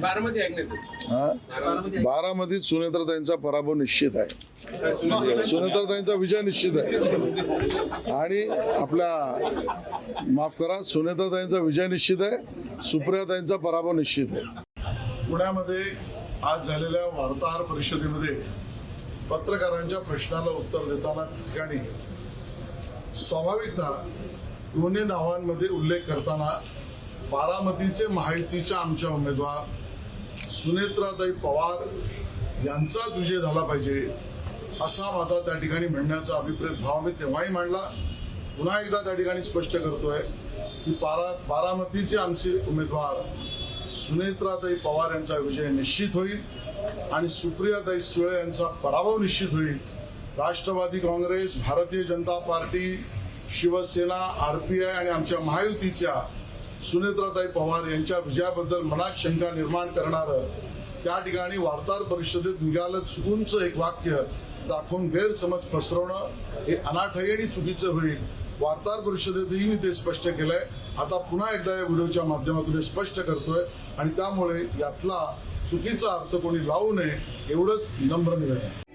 बारामती ऐकण्यात हा? बारामती बारामतीत सुनेत्रताईंचा पराभव निश्चित आहे. सुनेत्रताईंचा विजय निश्चित आहे. आणि आपल्या माफ करा सुनेत्रताईंचा विजय निश्चित आहे सुप्रियाताईंचा पराभव निश्चित आहे. पुण्यामध्ये आज झालेल्या वार्ताहर परिषदेमध्ये पत्रकारांच्या प्रश्नाला उत्तर देताना ठिकाणी स्वाभाविकतः दोन्ही नावांमध्ये उल्लेख करताना बारामतीचे महायुतीच्या आमच्या उमेदवार सुनेत्राताई पवार यांचाच विजय झाला पाहिजे असा माझा त्या ठिकाणी म्हणण्याचा अभिप्रेत भाव मी तेव्हाही मांडला. पुन्हा एकदा त्या ठिकाणी स्पष्ट करतोय की पारा बारामतीचे आमचे उमेदवार सुनेत्राताई पवार यांचा विजय निश्चित होईल आणि सुप्रियाताई सुळे यांचा पराभव निश्चित होईल. Rashtrawadi Congress Bharatiya Janata Party Shivsena R P I आणि आमच्या महायुतीच्या सुनेत्राताई पवार यांच्या विजयाबद्दल मनात शंका निर्माण करणारं त्या ठिकाणी वार्ताहर परिषदेत निघालं चुकूनचं एक वाक्य दाखवून गैरसमज पसरवणं हे अनाठायी आणि चुकीचं होईल. वार्ताहर परिषदेतही मी ते स्पष्ट केलंय. आता पुन्हा एकदा या व्हिडिओच्या माध्यमातून हे स्पष्ट करतोय आणि त्यामुळे यातला चुकीचा अर्थ कोणी लावू नये एवढंच नम्र निवेदन.